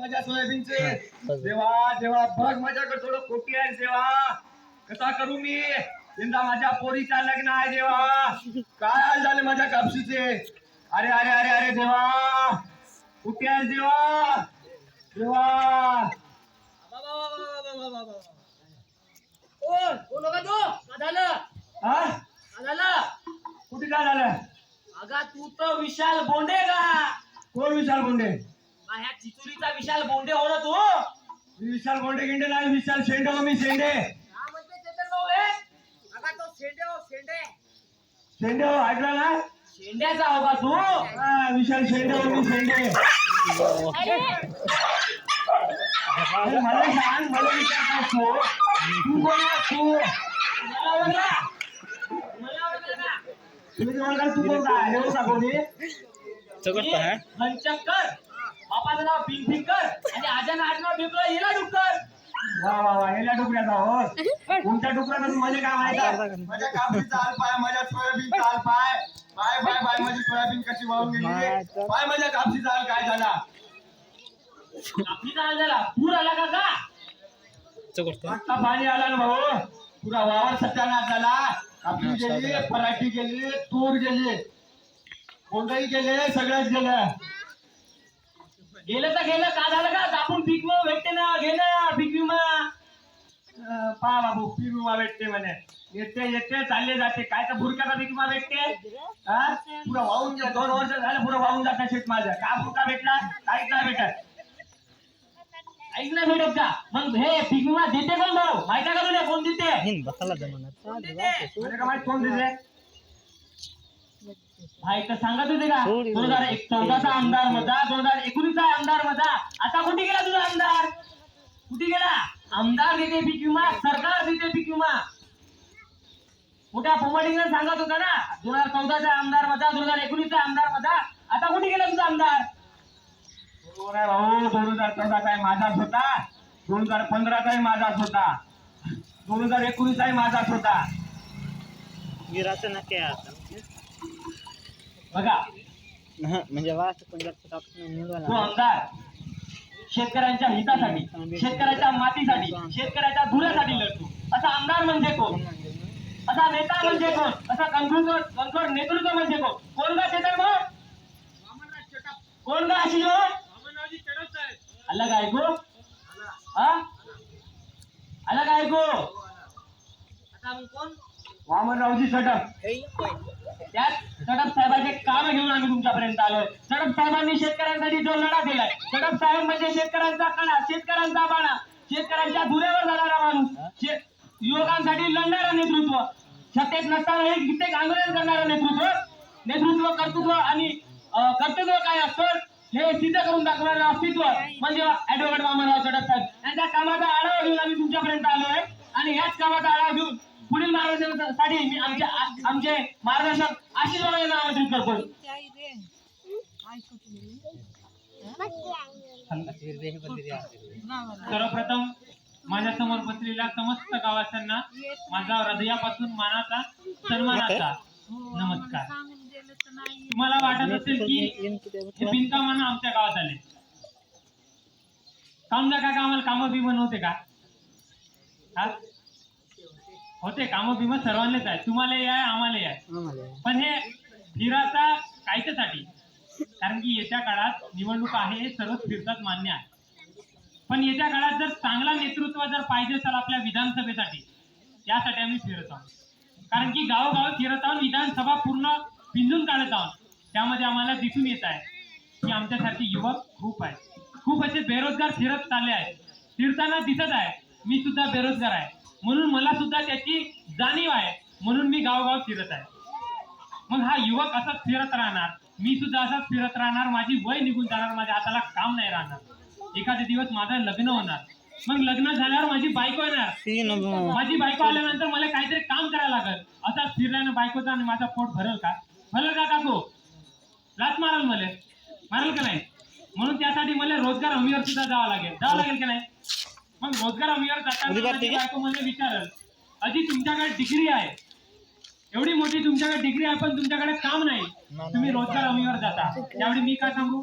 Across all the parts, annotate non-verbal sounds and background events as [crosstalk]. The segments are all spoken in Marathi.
माझ्या सोयाबीनचे. देवा देवा बघ माझ्याकडे थोडं खोटी आहे देवा. कसा करू मी? यंदा माझ्या पोरीचा लग्न आहे देवा. काय हाल झाले माझ्या कापशीचे? अरे अरे अरे अरे देवा. कुठे आहे देवा. देवा. कोण कोण होता तू का झालं हा? झालं कुठे काय झालं? अगा तू तर विशाल बोंडे का? कोण विशाल हा, ह्या चिचुरीचा विशाल बोंडे हो ना तू? विशाल गोंडे गिंडे नाही विशाल शेंडे हो मी शेंडे. हा म्हणते चेतन भाऊ हे तो शेंडे हो शेंडे. शेंडे हो ऐकला ना? शेंड्याचा हो? का तू हा, विशाल शेंडे हो मी शेंडे. अरे. मला सांग मला विचारतात तू. तू कोण आहेस तू? मला ओळखला. मला ओळखलं का तुम्ही तुम्हाला तू कोण कोणी हे? मनचक्कर बापाचं नाव पिंपिंकर आणि आजानं आडनाव ठेवलं येला डुक्कर वा वा वा याला डुकऱ्याचा हो कोणत्या डुकऱ्याचा माझे काय माहिती चाल पाय माझ्या सोयाबीन चाल पाय. पाय पाय पाय माझी सोयाबीन कशी वाहून गेली पाय माझ्या कापशी चाल काय झाला? आपली काय झाला. पूर आला का का? आता पाणी आला ना भाऊ. पुरा वावर सत्यानाश झाला. कापडी गेली पराठी गेली तूर गेली कोंडही गेले सगळ्याच गेलं. गेलं तर गेलं का झालं का? आपण पीक विमा भेटते ना गेलं पीक विमा अं, पहा बाबू पीक विमा भेटते म्हणे. येते येते चालले जाते. काय तर भुरक्याचा पीक विमा भेटते? हा? पुढं वाहून गेलं दोन वर्ष झालं पुढं वाहून जातं शेत माझं. का भुरका भेटला काहीच नाही भेटत. ऐक ना भेटत का? मग हे पीक विमा देते कोण भाऊ माहिती आहे का तुला? कोण देते? देते का माहीत? कोण दिले भाई तर सांगत होते का? दोन हजार एक चौदाचा आमदार मधा दोन हजार एकोणीसचा आमदार मधा आता कुठे गेला तुझा आमदार? कुठे गेला? आमदार देते पीक विमा सरकार देते पीक विमा मोठ्या पोमाडीने सांगत होता ना दोन हजार चौदाचा आमदार मधा दोन हजार एकोणीसचा आमदार मधा आता कुठे गेला तुझा आमदार? बरोबर आहे भाऊ दोन हजार चौदाचाही माझाच होता दोन हजार पंधराचाही माझाच होता दोन हजार एकोणीसचाही माझाच होता गिराचं नक्की आता. बघा. म्हणजे पंजाबचं कापूस आमदार शेतकऱ्यांच्या हितासाठी शेतकऱ्याच्या मातीसाठी शेतकऱ्याच्या धुऱ्यासाठी लढतो. असा आमदार म्हणजे कोण? असा नेता म्हणजे कोण? असा कणखर कणखर नेतृत्व म्हणजे कोण? कोण का चेतन भाऊ? कोण का अशी हो? अलग ऐकू हा? अलग ऐकू आता कोण? वामनरावजी सटक. त्यात सडप साहेबांचे काम घेऊन आम्ही तुमच्यापर्यंत आलोय. सडप साहेबांनी शेतकऱ्यांसाठी जो लढा दिलाय सडप साहेब म्हणजे शेतकऱ्यांचा कणा शेतकऱ्यांचा बाणा शेतकऱ्यांच्या धुऱ्यावर जाणारा माणूस युवकांसाठी लढणारा नेतृत्व. सत्तेत नसताना कित्येक आंदोलन करणारा नेतृत्व. नेतृत्व कर्तृत्व आणि कर्तृत्व कर्तव्य काय असतं हे सिद्ध करून दाखवणारं अस्तित्व म्हणजे ऍडव्होकेट वामनराव सडप साहेब. यांच्या कामाचा आढावा घेऊन आम्ही तुमच्यापर्यंत आलोय आणि याच कामाचा आढावा घेऊन पुढील मार्गदर्शनासाठी मी आमच्या आमचे मार्गदर्शक आशिष बाबा यांना आमंत्रित करतो. सर्वप्रथम माझ्यासमोर बसलेल्या समस्त गावाच्यांना माझा हृदयापासून मानाचा सन्मानाचा नमस्कार. तुम्हाला वाटत असेल की हे बिनकामानं आमच्या गावात आले. काम का आम्हाला कामं बी होते का होते कामं बिमं सर्वांनाच आहे तुम्हाला आहे आम्हाला आहे पण हे फिराचा कायच्यासाठी कारण की येत्या काळात निवडणूक आहे हे सर्व फिरतात मान्य आहे. पण येत्या काळात जर चांगला नेतृत्व जर पाहिजे असेल आपल्या विधानसभेसाठी त्यासाठी आम्ही फिरत आहोत. कारण की गावोगाव फिरत आहोत विधानसभा पूर्ण पिंजून काढत आहोत. त्यामध्ये आम्हाला दिसून येत आहे की आमच्यासारखे युवक खूप आहेत. खूप असे बेरोजगार फिरत चालले आहेत. फिरताना दिसत आहे मी सुद्धा बेरोजगार आहे. म्हणून मला सुद्धा त्याची जाणीव आहे. म्हणून मी गावोगाव फिरत आहे. मग हा युवक असाच फिरत राहणार. मी सुद्धा असाच फिरत राहणार. माझी वय निघून जाणार. माझ्या हाताला काम नाही राहणार. एखादे दिवस माझं लग्न होणार. मग लग्न झाल्यावर माझी बायको येणार. माझी बायको आल्यानंतर मला काहीतरी काम करायला लागल. असाच फिरल्यानं बायकोचा आणि माझा पोट भरेल का? भरेल का काकू? लाच मारल मला. मारेल का नाही? म्हणून त्यासाठी मला रोजगार हमीवर सुद्धा जावं लागेल. जावं लागेल का नाही? मग रोजगार हमीवर जाताना माझी बायको मला विचारल अजी तुमच्याकडे डिग्री आहे. एवढी मोठी तुमच्याकडे डिग्री आहे पण तुमच्याकडे काम नाही. तुम्ही रोजगार हमीवर जाता. त्यावेळी मी काय सांगू?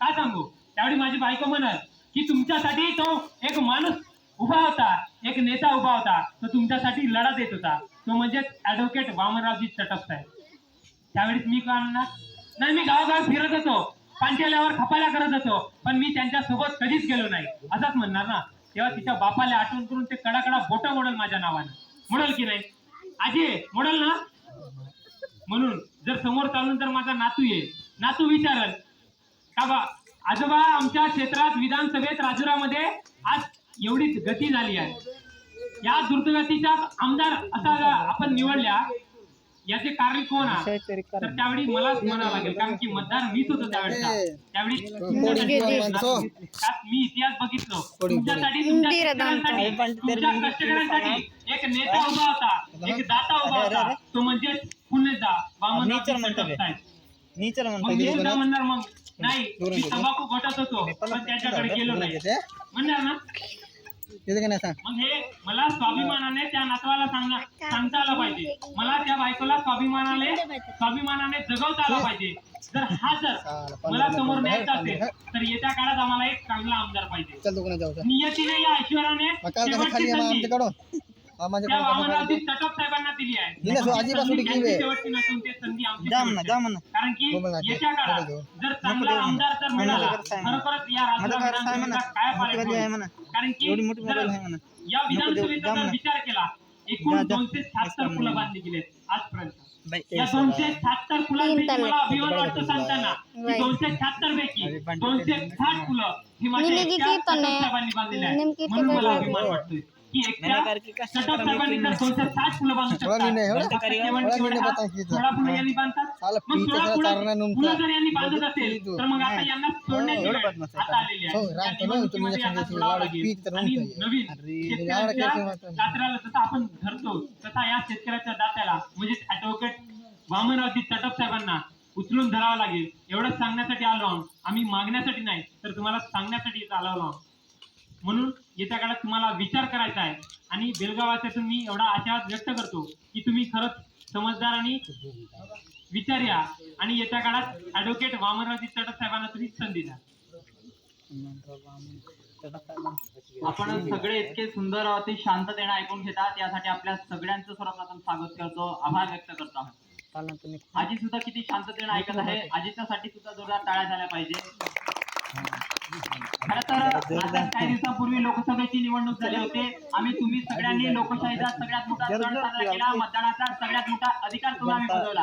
काय सांगू? त्यावेळी माझी बायको म्हणाल की तुमच्यासाठी तो एक माणूस उभा होता एक नेता उभा होता. तो तुमच्यासाठी लढा देत होता. तो म्हणजे ऍडव्होकेट वामनरावजी चटप साहेब त्यावेळेस मी का म्हणणार? नाही मी गावागाव फिरत होतो. पांच्याल्यावर खपायला करत होतो. पण मी त्यांच्यासोबत कधीच गेलो नाही. असंच म्हणणार ना. तेव्हा तिच्या बापाला आठवण करून ते कडाकडा बोट मोडल माझ्या नावानं. मोडल की नाही? आजी मोडल ना? म्हणून जर समोर चालून तर माझा नातू ये. नातू विचारल का बा आजोबा आमच्या क्षेत्रात विधानसभेत राजुरामध्ये आज एवढी गती झाली आहे. या द्रुतगतीच्या आमदार असा आपण निवडल्या याचे कारण कोण आहे? तरी त्यावेळी मलाच म्हणावं लागेल कारण की मतदार मीच होतो त्यावेळेचा. त्यावेळी मी इतिहास बघितलो. तुमच्यासाठी तुमच्या कष्टकऱ्यांसाठी एक नेता उभा होता एक दाता उभा होता. तो म्हणजे पुणेचा वामनराव नेचर म्हणणार मग? नाही मी तंबाखू घटत होतो पण त्याच्याकडे गेलो नाही. म्हणणार ना? मग हे मला स्वाभिमानाने त्या नातवाला सांगा सांगता आलं पाहिजे. मला त्या बायकोला स्वाभिमानाने स्वाभिमानाने जगवता आला पाहिजे. जर हा जर मला समोर न्यायचा असेल तर येत्या काळात आम्हाला एक चांगला आमदार पाहिजे. नियतीने या शेवटची संधी. त्या वामनरावजी चटप साहेबांना दिली आहे. दिली संधी त्यांची. शेवटची नसून ते संधी आमची शेवटची कारण की हो येत्या काळात. जर चांगला. आमदार जर मिळाला. खरोखरच या घर काय आहे? म्हणा. कारण की एवढी मोठी मोबाईल आहे म्हणा. या नको देऊ. विधानसभेचा जर म्हणा. विचार केला एकूण. दोनशे शहात्तर फुलं. बांधली गेलेत आजपर्यंत बाई, या दोनशे शहात्तर फुलांपैकी मला अभिमान वाटतो सांगताना की. दोनशे शहात्तर पैकी दोनशे साठ फुलं ही माझ्या नेमकी एकट्या किती पण आहे? चटप साहेबांनी बांधलेली आहेत नेमकी म्हणून मला? अभिमान वाटतोय की हा. हो, आपण धरतो तसा या शेतकऱ्याच्या दात्याला म्हणजे ऍडव्होकेट वामनरावजी चटप साहेबांना उचलून धरावं लागेल. एवढंच सांगण्यासाठी आलो आम्ही मागण्यासाठी नाही तर तुम्हाला सांगण्यासाठी आलो आहोत. म्हणून येत्या काळात तुम्हाला विचार करायचा आहे. आणि बेलगावाच्यातून मी एवढा आशावाद व्यक्त करतो की तुम्ही खरंच समजदार आणि विचार या. आणि येत्या काळात ऍडव्होकेट वामनराजी चटक साहेबांना तुम्ही संधी द्या. आपण सगळे इतके सुंदर ते शांत देणं ऐकून घेतात. यासाठी आपल्या सगळ्यांचं सर्वप्रथम स्वागत करतो आभार व्यक्त करतो आहोत आजी सुद्धा किती शांततेने ऐकत आहे. आजीच्यासाठी सुद्धा जोरदार टाळ्या झाल्या पाहिजे. खरं तर आता काही दिवसापूर्वी लोकसभेची निवडणूक झाली होते. आम्ही तुम्ही सगळ्यांनी लोकशाहीचा सगळ्यात मोठा सण साजरा केला. मतदानाचा सगळ्यात मोठा अधिकार तुम्हाला आम्ही बजावला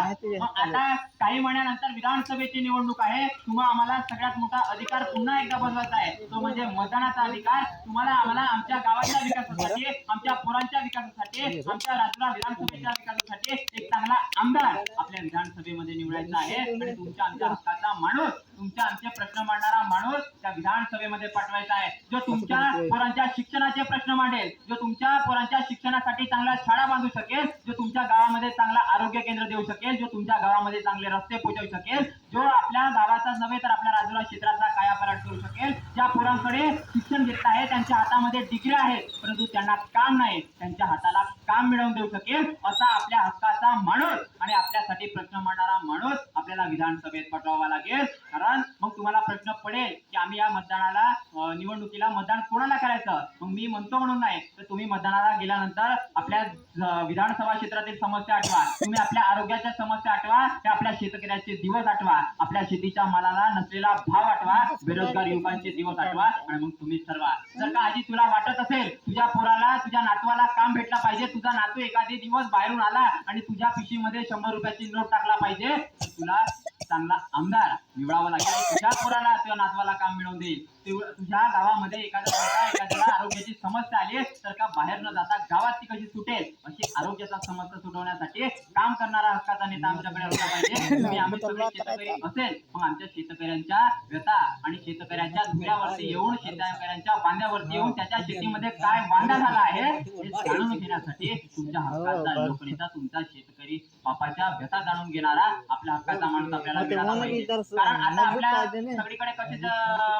आता काही महिन्यानंतर विधानसभेची निवडणूक आहे. तुम्हा आम्हाला सगळ्यात मोठा अधिकार पुन्हा एकदा बजवायचा आहे. तो म्हणजे मतदानाचा अधिकार. तुम्हाला आम्हाला आमच्या गावाच्या विकासासाठी आमच्या पोरांच्या विकासासाठी आमच्या राज्याला विधानसभेच्या विकासासाठी एक चांगला आमदार आपल्या विधानसभेमध्ये निवडायचा आहे. आणि तुमच्या आमच्या हक्काचा माणूस तुमच्या आमचे प्रश्न मांडणारा माणूस त्या विधानसभेमध्ये पाठवायचा आहे. जो तुमच्या पोरांच्या शिक्षणाचे प्रश्न मांडेल जो तुमच्या पोरांच्या शिक्षणासाठी चांगल्या शाळा बांधू शकेल जो तुमच्या गावामध्ये चांगला आरोग्य केंद्र देऊ शकेल जो तुमच्या गावामध्ये चांगले रस्ते पोहोचवू शकेल जो आपल्या गावाचाच नव्हे तर आपल्या राजुरा क्षेत्राचा कायापालट करू शकेल ज्या पोरांकडे शिक्षण घेतलं आहे त्यांच्या हातामध्ये डिग्री आहेत परंतु त्यांना काम नाही त्यांच्या हाताला काम मिळवून देऊ शकेल असा आपल्या हक्काचा माणूस आणि आपल्यासाठी प्रश्न मांडणारा माणूस आपल्याला विधानसभेत पटवावा लागेल. कारण मग तुम्हाला प्रश्न पडेल की आम्ही या मतदानाला निवडणुकीला मतदान कोणाला करायचं? मग मी म्हणतो म्हणून नाही. तर तुम्ही मतदानाला गेल्यानंतर आपल्या विधानसभा क्षेत्रातील समस्या आठवा. तुम्ही आपल्या आरोग्याच्या समस्या आठवा. त्या आपल्या शेतकऱ्याचे दिवस आठवा. आपल्या शेतीच्या मालाला नसलेला भाव आठवा. बेरोजगार युवकांचे दिवस आठवा. आणि मग तुम्ही ठरवा. जर का आजी तुला वाटत असेल तुझ्या पोराला तुझ्या नातवाला काम भेटला पाहिजे तुझा नातू एखादी दिवस बाहेरून आला आणि तुझ्या पिशीमध्ये शंभर रुपयाची नोट टाकला पाहिजे तुला चांगला आमदार निवडावा लागेल. तुझ्या पोराला किंवा नातवाला काम मिळवून देईल. तुझ्या गावामध्ये एखाद्या एखाद्याला आरोग्याची समस्या आली तर का बाहेर न जाता गावात ती कशी सुटेल? अशी आरोग्याचा समस्या सुटवण्यासाठी काम करणारा हक्काचा नेता आमच्याकडे असला पाहिजे. [coughs] आम्ही सगळे शेतकरी असेल मग आमच्या शेतकऱ्यांच्या व्यथा आणि शेतकऱ्यांच्या धुऱ्यावरती येऊन शेतकऱ्यांच्या बांध्यावरती येऊन त्याच्या शेतीमध्ये काय वांदा झाला आहे हे जाणून घेण्यासाठी तुमच्या हक्काचा लोकनेता तुमचा शेतकरी बापाच्या व्यथा जाणून घेणारा आपल्या हक्काचा माणूस आपल्याला हा, मिळाला पाहिजे. कारण आता मजबूत आपल्या. सगळीकडे कसे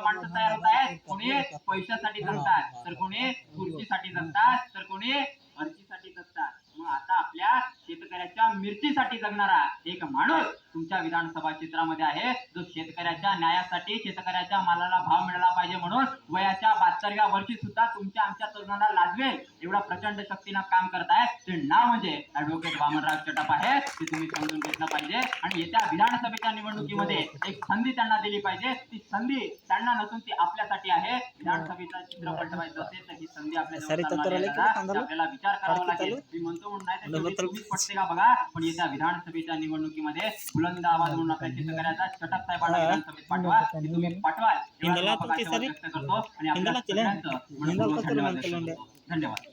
माणसं तयार होत कोणी पैशासाठी जगतात तर कोणी खुर्चीसाठी जगतात तर कोणी अर्जीसाठी जगतात मग आता आपल्या शेतकऱ्याच्या मिरचीसाठी जगणारा एक माणूस तुमच्या विधानसभा क्षेत्रामध्ये आहे. जो शेतकऱ्याच्या न्यायासाठी शेतकऱ्याच्या मालाला भाव मिळाला पाहिजे म्हणून वयाच्या बहात्तरव्या वर्षी सुद्धा तुमच्या आमच्या तरुणाला लाजवेल. एवढा प्रचंड शक्तीनं काम करत आहे ते नाव म्हणजे ऍडव्होकेट वामनराव चटप आहे. ते तुम्ही समजून घेतलं पाहिजे. आणि येत्या विधानसभेच्या निवडणुकीमध्ये एक संधी त्यांना दिली पाहिजे. ती संधी त्यांना नसून ती आपल्यासाठी आहे. विधानसभेचा चित्र पलटवायचं असेल तर ही संधी आपल्याला विचार करावा लागेल? मी म्हणतो का बघा? पण येत्या विधानसभेच्या निवडणुकीमध्ये बुलंद आवाज म्हणून आपल्या शेतकऱ्याचा चटक साहेबांना हा. विधानसभेत पाठवा. तुम्ही? व्यक्त करतो आणि आपल्या धन्यवाद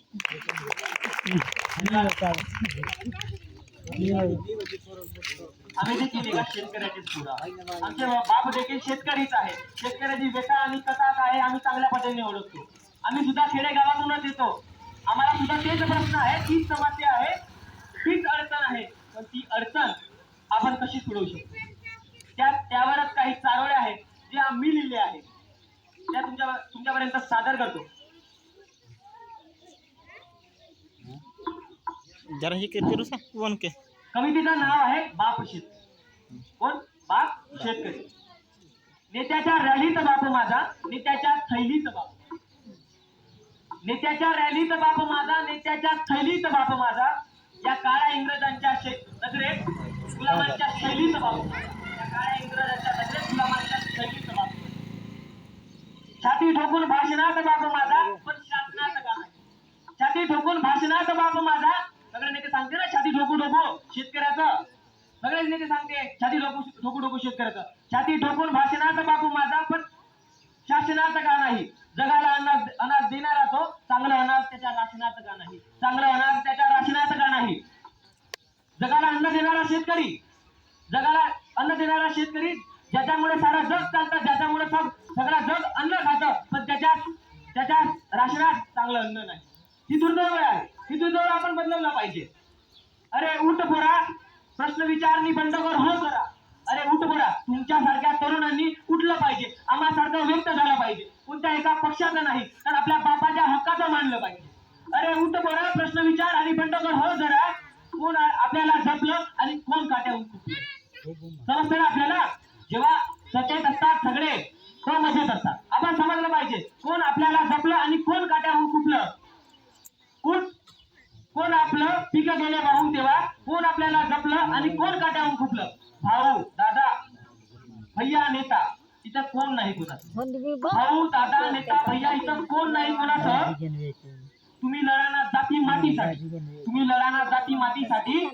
आम्ही देखील एका शेतकऱ्याचीच पुढं आहे. आमचे बाप देखील शेतकरीच आहे शेतकऱ्याची व्यथा आणि कथा काय आहे? आम्ही चांगल्या पद्धतीने ओळखतो. आम्ही सुद्धा खेडेगावातूनच येतो. आम्हाला सुद्धा तेच प्रश्न आहे तीच समस्या आहे तीच अडचण आहे. पण ती अडचण आपण कशी सोडवू शकतो? त्या त्यावरच काही चारोळे आहेत जे आम्ही लिहिले आहेत. त्या तुमच्या तुमच्यापर्यंत सादर करतो. जरा हे के फिरू सांग कोण के. कमिटीचं नाव आहे बाप शेत कोण? बाप शेतकरी नेत्याच्या रॅलीत बाप माझा नेत्याच्या थैलीत बाप. नेत्याच्या रॅलीत बाप माझा नेत्याच्या थैलीत बाप माझा. या काळ्या इंग्रजांच्या नजरेत गुलामांच्या शैलीत बाप या काळ्या इंग्रजांच्या नजरेत गुलामांच्या शैलीत बाप छाती ठोकून भाषणात बाप माझा पण शासनात का नाही? छाती ठोकून भाषणात बाप माझा. सगळे नेते सांगते ना छाती ठोकू ठोकू शेतकऱ्याचं. सगळेच नेते सांगते छाती ठोकू ठोकू ठोकू शेतकऱ्याचं. छाती ठोकून भाषणात बापू माझा पण शासनाचं का नाही? जगाला अनाज अनाज देणारा तो चांगला अनाज त्याच्या राशनाचा का नाही? चांगलं अनाज त्याच्या राशनाचं का नाही? जगाला अन्न देणारा शेतकरी जगाला अन्न देणारा शेतकरी ज्याच्यामुळे सारा जग चालतं ज्याच्यामुळे सग सगळा जग अन्न खातं पण त्याच्या त्याच्या राशनात चांगलं अन्न नाही. ही दुर्दैव आहे. ही दुर्दैव आपण बदलवलं पाहिजे. अरे उठ फोरा प्रश्न विचारणी बंड कर हो करा. अरे उठ पोरा तुमच्यासारख्या तरुणांनी उठलं पाहिजे. आम्हासारखं व्यक्त झालं पाहिजे. कोणत्या एका पक्षाचं नाही तर आपल्या बापाच्या हक्काचं मानलं पाहिजे. अरे उठ बरा प्रश्न विचार आणि बंद हो जरा. कोण आपल्याला जपलं आणि कोण काट्याहून समजतं ना आपल्याला? जेव्हा सचेत असतात सगळे कोण मजेत असतात. आपण समजलं पाहिजे. कोण आपल्याला जपलं आणि कोण काट्याहून कुठलं पिकं गेले वाहून तेव्हा कोण आपल्याला जपलं आणि कोण काट्याहून खुपलं भाऊ दादा भैया नेता. इथं कोण नाही कोणाचं? भाऊ दादा नेता भैया इथं कोण नाही कोणाचं? तुम्ही लढाना जाती मातीसाठी. तुम्ही लढाना जाती मातीसाठी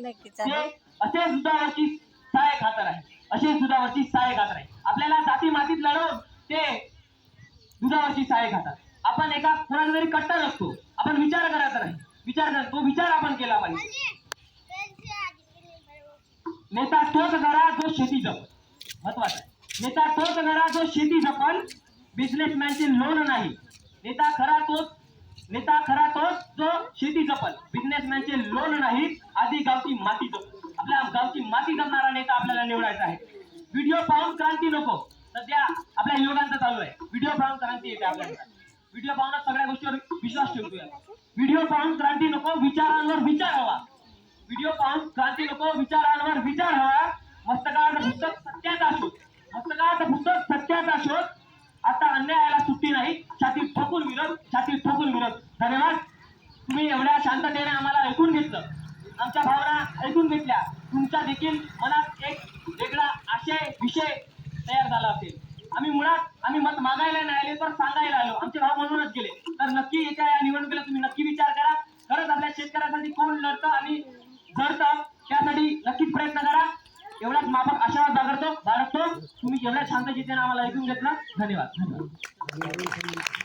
असे सुद्धावरची सहाय्य खातर आहे असे दुधावरची सहाय्य खातर आहे आपल्याला जाती मातीत लढवून ते दुधावरची सहाय्य खातात. आपण एका कोणाचा तरी कट्टा नसतो आपण विचार करायचा नाही. विचार कर तो विचार आपण केला पाहिजे. नेता तोच करा जो शेती जपल महत्त्वाचा नेता तोच करा जो शेती जपल बिझनेसमॅनचे लोन नाही. नेता खरा तोच. नेता खरा तोच जो शेती जपल बिझनेसमॅनचे लोन नाही. आधी गावची माती जपल आपल्या गावची माती जपणारा नेता आपल्याला निवडायचा आहे. व्हिडिओ पाहून क्रांती नको. सध्या आपल्या युवकांचं चालू आहे. व्हिडिओ पाहून क्रांती येते आपल्याला. व्हिडिओ पाहूनच सगळ्या गोष्टीवर विश्वास ठेवतोय. व्हिडिओ पाहून क्रांती नको विचारांवर विचार हवा. व्हिडिओ पाहून क्रांती नको विचारांवर विचार हवा. मस्तकात पुस्तक सत्याचा शोध मस्तकात पुस्तक सत्याचा शोध आता अन्यायाला सुट्टी नाही. छाती ठोकून विरोध छाती ठोकून विरोध. धन्यवाद. तुम्ही एवढ्या शांततेने आम्हाला ऐकून घेतलं. आमच्या भावना ऐकून घेतल्या. तुमच्या देखील मनात एक वेगळा आशय विषय तयार झाला असेल. आम्ही मुळात आम्ही मत मागायला नाही आले तर सांगायला आलो. आमचे भाव म्हणूनच गेले. तर नक्की येत्या या निवडणुकीला तुम्ही नक्की विचार करा खरंच आपल्या शेतकऱ्यासाठी कोण लढतं आणि झडतं त्यासाठी नक्कीच प्रयत्न करा एवढाच माफक आशावाद एवढ्या शांत तुम्ही आम्हाला ऐकून घेतलं. धन्यवाद. धन्यवाद.